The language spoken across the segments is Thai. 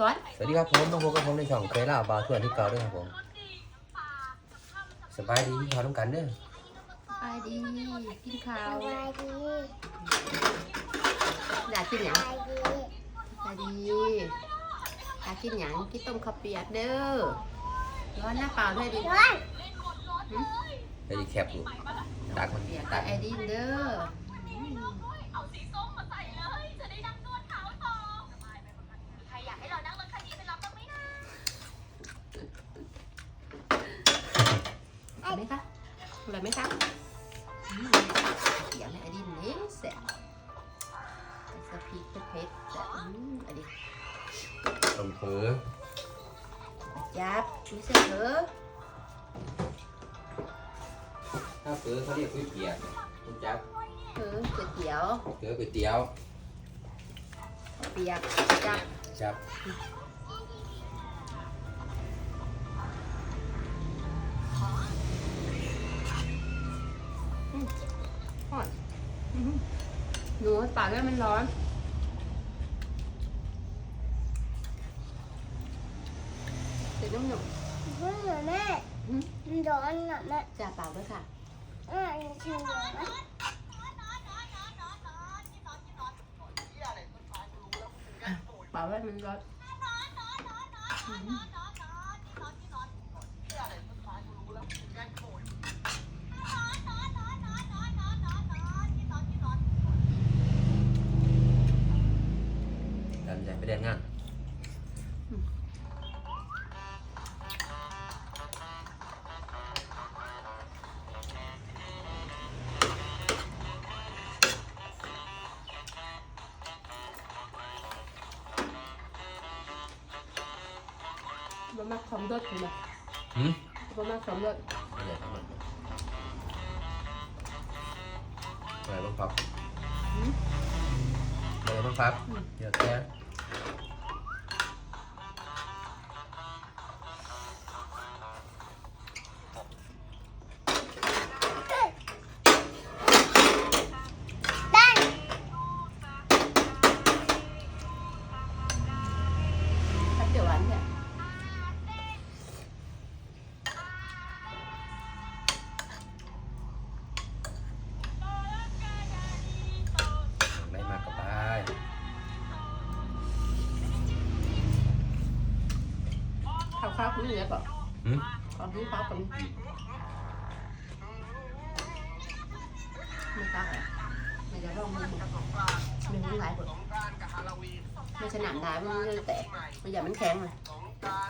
ร้อนสวัสดีครับผมมาพบกับผมในช่องเคยล่าบาวทวนที่เก่าด้วยครับผมสบายดีที่เขาต้องกันเด้อไปดีกินข้าสวบายดีอยากกินหสยังบายดีไปดีอยากกินหยังกินต้มข้าวเปียกเด้อร้อนหน้าเปล่าด้วยดิร้อนไอ้แคบอยู่ดักมันเปียกดักับกไอดินเด้อ เอาสีส้มมาใส่เลย จะได้นั่งนวดเท้าต่อใครอยากให้เรานั่งรถคันนี้ไปรับบ้างไหมนะ อร่อยไหมคะอร่อยไหมคะอืมอยากให้ไอดินเนี้แซ่บสะพริกเผ็ดๆแต่อืมอันนี้ต้มเผือยับไม่ใช่เถอะถ้าเผือเขาเรียกก๋วยเตี๋ยวคุณจับเถอะก๋วยเตี๋ยวเผือก๋วยเตี๋ยวเปียกจับจับ ปากแล้วมันร้อน เดี๋ยวน้ำหนุ่มเพื่อนแม่มันร้อนอะแม่จ่าปากด้วยค่ะอ่ามันคือร้อนไหมปากไว้มันร้อน มักสมรสถูกไหมหืมบะมักสมรสอะไรทั้งหมดอะไรบ้างครับอะไรบ้างครับเยอะแยะ ข้าวข้าวคุณเหลือเปล่าหืมของที่ข้าวกับไม่ตักอะไม่จะลองมือมันมันหลายคนไม่ฉนามได้มันเลยแตกมันอย่ามันแข็งเลย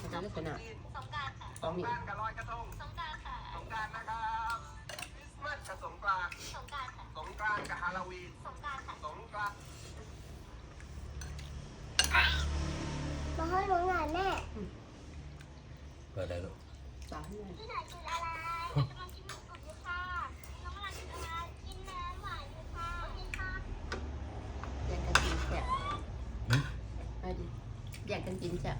มันจะเลือกฉนามของนี่กับลอยกระทงสงกรารค่ะสงกรารนะครับคริสต์มาสกับสงกรานต์สงกรารค่ะสงกรานต์กับฮาโลวีนสงกรารค่ะสงกรานต์มาให้หนูหน่อยแม่เปิดได้ลูกสามเลยที่หนกินอะไรกำลังกินหมูกรอบอยู่ค่ะ น้องกำลังกินอะไรกินน้ำหวานอยู่ค่ะกินค่ะแยกกันกินแซ่บเอาดิอยกกันกินแซ่บ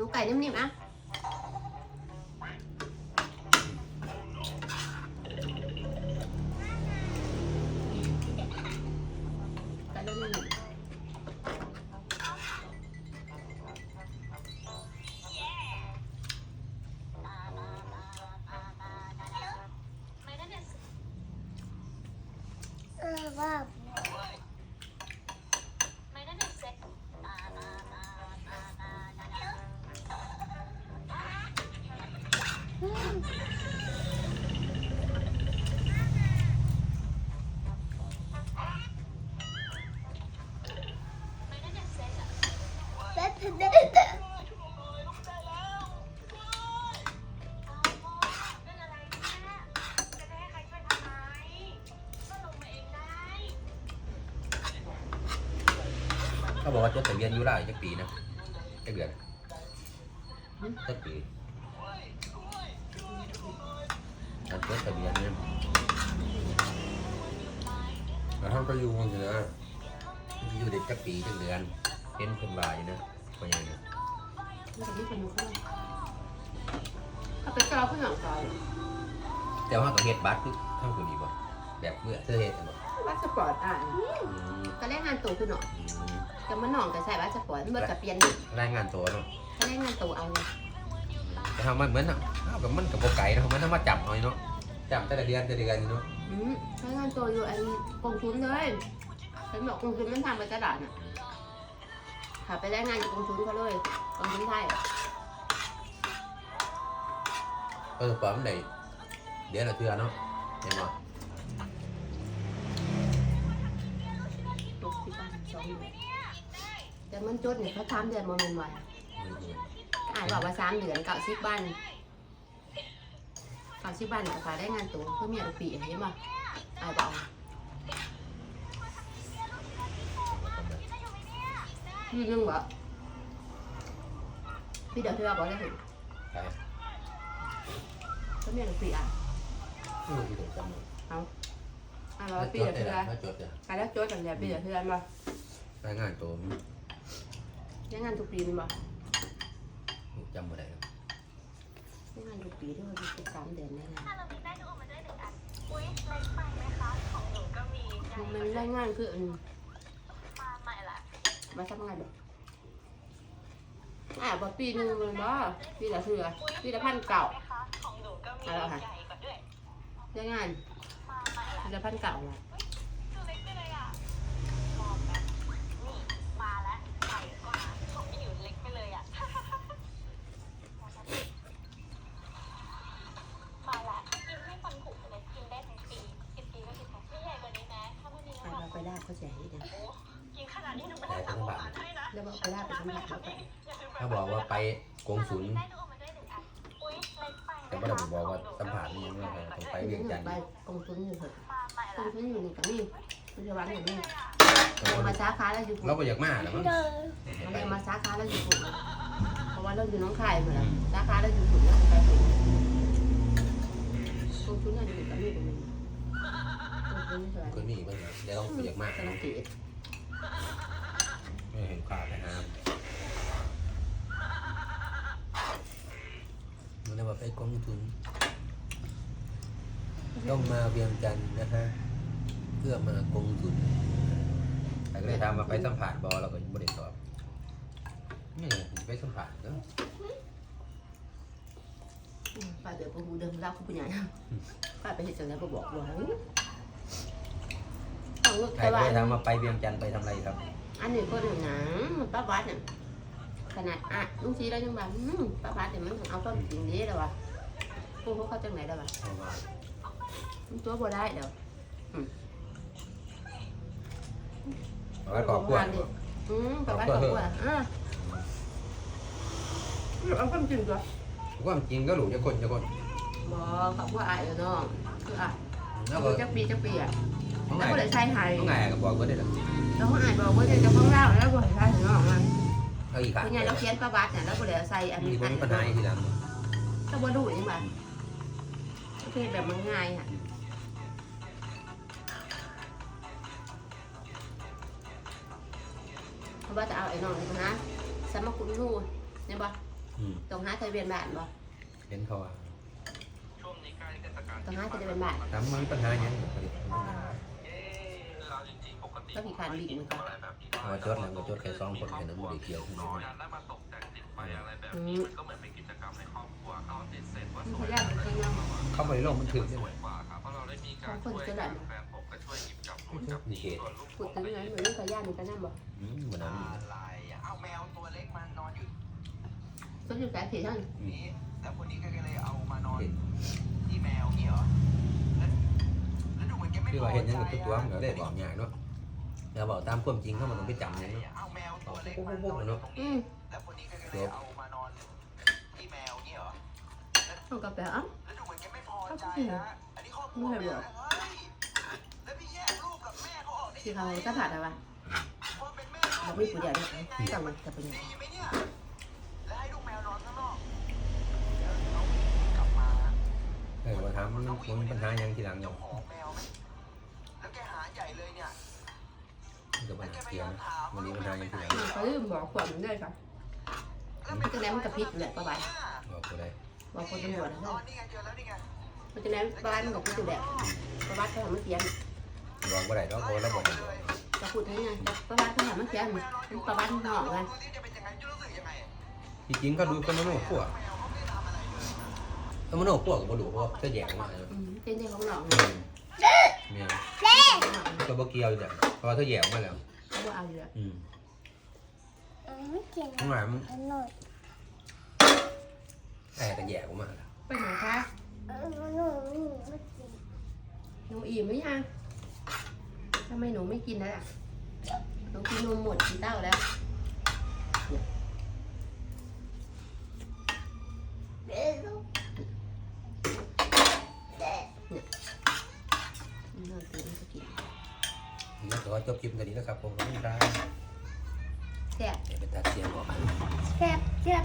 หนูไก่นิ่มๆอ่ะว่า เขาบอกว่าจดทะเบียนอยู่ได้จักปีนะจักเดือนจักปีการจดทะเบียนเนี่ยแล้วเขาก็อยู่คนเดียวอยู่ได้จักปีจักเดือนเป็นเพิ่นว่าอยู่นะว่าอย่างนี้มันจะไม่เป็นคนถ้าไปเจอผู้หญิงเก่าแต่ว่าก็เฮ็ดบัตรคือทางผู้ดีบ่แบบเมื่อเธอเฮ็ดบ่บัสสปอร์ตอะอืมก็แรกงานตัวคือหนออื มแต่มันหนองแต่ใส่บัสสปอร์ตมันเบิดกับเปลี่ยนรายงานตัวเนาะก็แรกงานตัวเอาเลยแต่ทำมันเหมือนเนาะเอากับมันกับโบไก่เนาะมันทำมาจับหน่อยเนาะจับแต่ละเดือนแต่ละเดือนเนาะอืมแรกงานตัวอยู่อันกองทุนเลยฉันบอกกองทุนมันทำไปกระดาษน่ะค่ะไปแรกงานอยู่กองทุนเขาเลยกองทุนไทยอะเออปอมได้เดือนละเทื่อเนาะเห็นบ่ แต่มันจดเนี่ยเขาทำเดือนโมเมนต์ไว้อืมอ่านบอกว่าสามเดือนเก้าสิบบ้านเก้าสิบบ้านเนี่ยค่ะได้งานตัวเพื่อเมียลูกปีเห็นป่ะอ่านบอกพี่นึงวะพี่เดี๋ยวเธอบอกได้ถึงไปก็มีหนังสืออะอืมที่ถูกจำเนาะอะแล้แล้ววจพี่ดเดี๋ยวได้เธอละแล้วจดเนี่ยอะแล้วโจทย์กันเดี๋ยวพี่เดี๋ยวเธอมารายงานตัว ยังงานทุกปีนี่บ่จำบ่ได้เนาะยังงานทุกปีด้วยมันเป็นสามเดือนได้งานถ้าเรามีได้ดูออกมาด้วยหนึ่งอันอุ๊ยเล็กไปไหมคะ ของหนูก็มีใหญ่มันได้งานคืออันมาใหม่ละมาทำงานแบบอะบ่ปีหนึงเลยบ่ปีละเทือปีละพันเก่าไหมคะของหนูก็มีเอาแล้วค่ะใหญ่กว่าด้วยได้งานมาใหม่ละปีละพันเก่าละ ถ้าบอกว่าไปกงศูนย์ได้ดูออกมาด้วยหนึ่งอันอุ๊ยเล็กไปแต่บ่ได้บอกว่าสัมผัสนี่ยังไงต้องไปเวียงจันทร์ไปกองทุนอยู่เถอะมาใหม่กอละงทุนอยู่นี่กับนี่มันจะวันอย่างนี้เราเรามาสาขาแล้วอยู่เราบ่อยากมาแล้วมั้งเดินเรามาสาขาแล้วอยู่ถูกเพราะว่าเราอยู่น้องคายเหมือนกันสาขาแล้วอยู่ถูกแล้วไปถูกกองทุนน่าจะอยู่กับนี่ตรงนี้กองทุนนี่เท่าไหร่คนนี้เพิ่นเดี๋ยวเราบ่อยากมาสลับเกตไม่เห็นขาดเลยครับมันเลย ว่าไปกองทุนต้องมาเวียงจันทร์นะฮะเพื่อมากงทุนแต่ก็เลยถามมาไปสัมผัสบอเราก็ยังไม่ได้ตอบนี่ไปสัมผัสเนาะป้าเดี๋ยวพวกกูเดิมรับผู้ใหญ่ป้าไปเห็นจังแล้วบอกว่าต้องเลือกใครแต่ก็ว่าเลยถามมาไปเวียงจันทร์ไปทำอะไรครับ อันนี้ก็หนึ่งหนังป้าวัดเนี่ย ขนาดอะลุงชีได้ยังแบบป้าวัดเนี่ยมันเอาต้นจริงนี้แล้ววะพวกเขาจังไหนแล้ววะเพราะว่ามันตัวบ่ได้เดี๋ยวเพราะว่าขอบคุณอืมป้าวัดขอบคุณอะเอาความจริงตัวความจริงก็หลูจะคนจะคนบอขอบคุณอายเลยน้องคืออะแล้วดูก็จักปีจักปีอะต้องแล้วไงก็เลยใช้หายต้องไงก็บอกก็ได้หรอแล้วก็อายบอกว่าจะต้องเล่าแล้วก็ใช้ถึงน้องมัน เอาอีกขาดคือไงเราเขียนป้าวัดเนี่ยแล้วก็เลยใส่อันมีนี้คอันนมีปัญหาทีหลังถ้าบ่รู้ยังไงโอเคแบบมันง่ายค่ะเพราะว่าจะเอาไอ้น้องนี่นะสมกุลรูเนี่ยบ่อืมต้องหาทะเบียนบ้านบ่เห็นเขาว่าช่วงนี้ใกล้เทศกาลต้องหาทะเบียนบ้านถามว่ามีปัญหาอย่างเอ๊ะเราจริงๆปก ติต้องมีการวิ่งมันก่อนอะไรแบบนี้เอาจดแล้วก็จดแค่สองคนแค่นั้นไม่ได้เกี่ยวขึ้นก็มาการได้มาตกแต่งติดไฟอะไรแบบนี้มันก็เหมือนเป็นกิจกรรมในครอบครัวเขาติดเสร็จว่ามันสพวยยายามเป็นเรื่องเข้าไปในโลกมันถึงสเนี่ยวยกว่าครับเพราะเราได้มีการช่วยกันแฟนผมก็ชช่วยหยิบจับนู่นจับนี่เขตส่วนลูกพูดถึงนั้นเหมือนขย่านกันนั่นบอกอืมเหมือนน้ำอะไรอะเอาแมวตัวเล็กมานอนอยู่ต้นอยู่สายเถียงนี้แล้วคนนี้ก็เลยเอามานอนที่แมวนี่เหรอแล้วแล้วดูเหมือนแกไม่ที่พอว่าใจเห็นยังกับตัวตัวอะมันก็ได้บอกอย่างเนาะ เราบอกตามความจริงเขามันต้องไปจำอย่างเนาะเอาแมวตัวเล็กปุ๊บมาปุ๊บนปุ๊อบนเนาะตรงอืนี้มแล้วคนนี้ก็เลยเอามานอนที่แมวนี่เหรอเอากาแฟอะแล้วดูเหมือนแกไม่พอใจนะอันนี้ครอบครัวแมวนะเฮ้ยแล้วพี่แยกลูกกับแม่เขาออกได้ที่ยังเขาไงจะผ่านอะไรว่าเป็นแม่เราไม่ผู้เดียวด้วยสั่งมันจะเป็นยังไงดีไหมเนี่ยแล้วให้ลูกแมวนอนข้างนอกแล้วเอากลับมาเออมาถามมันมันมีปัญหาอย่างทีหลังเจ้าเนาะของแมวไหมแล้วแกหาใหญ่เลยเนี่ย มันก็ปัญหาเกี่ยวนะมันมีปัญหาอย่างทีหลังเขาลืมบอกขวัญได้ค่ะมันจะแนมมันกับพิษแหละประบายบอกกูได้บอกคนตำรวจนะอ๋อนี่ไงเจอแล้วนี่ไงมันจะแนมประบายมันกับพิษอยู่แหละประบเขาทำมันเสียงบอกกูได้เพราะเขาเราบอกได้บอกจะพูดให้ไงประบายเขาทำมันเสียงประบายมันหอกไงดูสิจะเป็นยังไงจะรู้สึกยังไงที่จริงเขาดูคนมโนขั้วมวเขาไม่ได้ทำอะไรเลยเขามโนขั้วกับบลูเพราะจะแยกมาเนาะอืมเป็นเด็กของหลอก อืมเนี่ยก็บ่เกี่ยวจ้ะเพราะว่าเขาแยกมาแล้ว เขาบอกเอาอยู่แล้วอืมอืมไม่กินข้างหลังมันอร่อยไอ้ก็แยกออกมาแล้วไปไหนคะอืมอร่อยไม่กินหนูอิ่มไหมยังทำไมหนูไม่กินแล้วล่ะหนูกินนมหมดกี่เต้าแล้วเด็กลูกเด็ก นอนตื่นก็กิน แล้วก็ จบคลิปกันนี้นะครับผมขอบคุณครับแซ่บเดี๋ยวไปตัดเสียงก่อนแซ่บแซ่บ